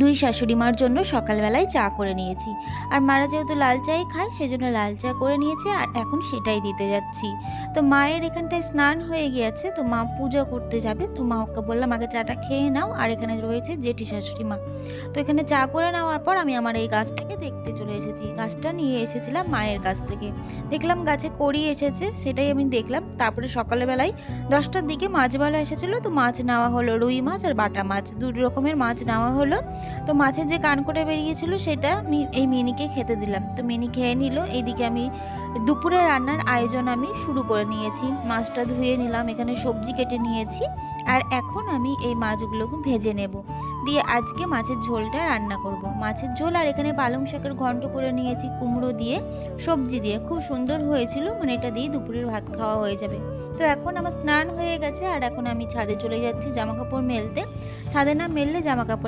দুই শাশুড়ি মার জন্য সকালবেলায় চা করে নিয়েছি। আর মারা যেহেতু লাল চাই খায়, সেজন্য লাল চা করে নিয়েছে আর এখন সেটাই দিতে যাচ্ছি। তো মায়ের এখানটায় স্নান হয়ে গিয়েছে, তো মা পুজো করতে যাবে। তো মা ওকে বললাম, আগে চাটা খেয়ে নাও। আর এখানে রয়েছে জেঠি শাশুড়ি মা। তো এখানে চা করে নেওয়ার পর আমি আমার এই গাছটাকে দেখতে চলে এসেছি। গাছটা নিয়ে এসেছিলাম মায়ের কাছ থেকে। দেখলাম গাছে কড়ি এসেছে, সেটাই আমি দেখলাম। তারপরে সকালবেলায় দশটার দিকে মাছওয়ালা এসেছিল। তো মাছ নেওয়া হলো রুই মাছ আর বাটা মাছ। দু রকমের মাছ নেওয়া হলো। তো মাছের যে কান করে বেরিয়েছিল সেটা আমি এই মিনিকে খেতে দিলাম। তো মিনি খেয়ে নিল। এইদিকে আমি দুপুরে রান্নার আয়োজন আমি শুরু করে নিয়েছি। মাছটা ধুয়ে নিলাম, এখানে সবজি কেটে নিয়েছি আর এখন আমি এই মাছগুলোকে ভেজে নেব। দিয়ে আজকে মাছের ঝোলটা রান্না করব। মাছের ঝোল আর এখানে পালং শাকের ঘন্ট করে নিয়েছি, কুমড়ো দিয়ে সবজি দিয়ে। খুব সুন্দর হয়েছিল মানে এটা দিয়ে দুপুরের ভাত খাওয়া হয়ে যাবে। তো এখন আমার স্নান হয়ে গেছে আর এখন আমি ছাদে চলে যাচ্ছি জামা কাপড় মেলতে। ছাদে না মেললে জামা কাপড়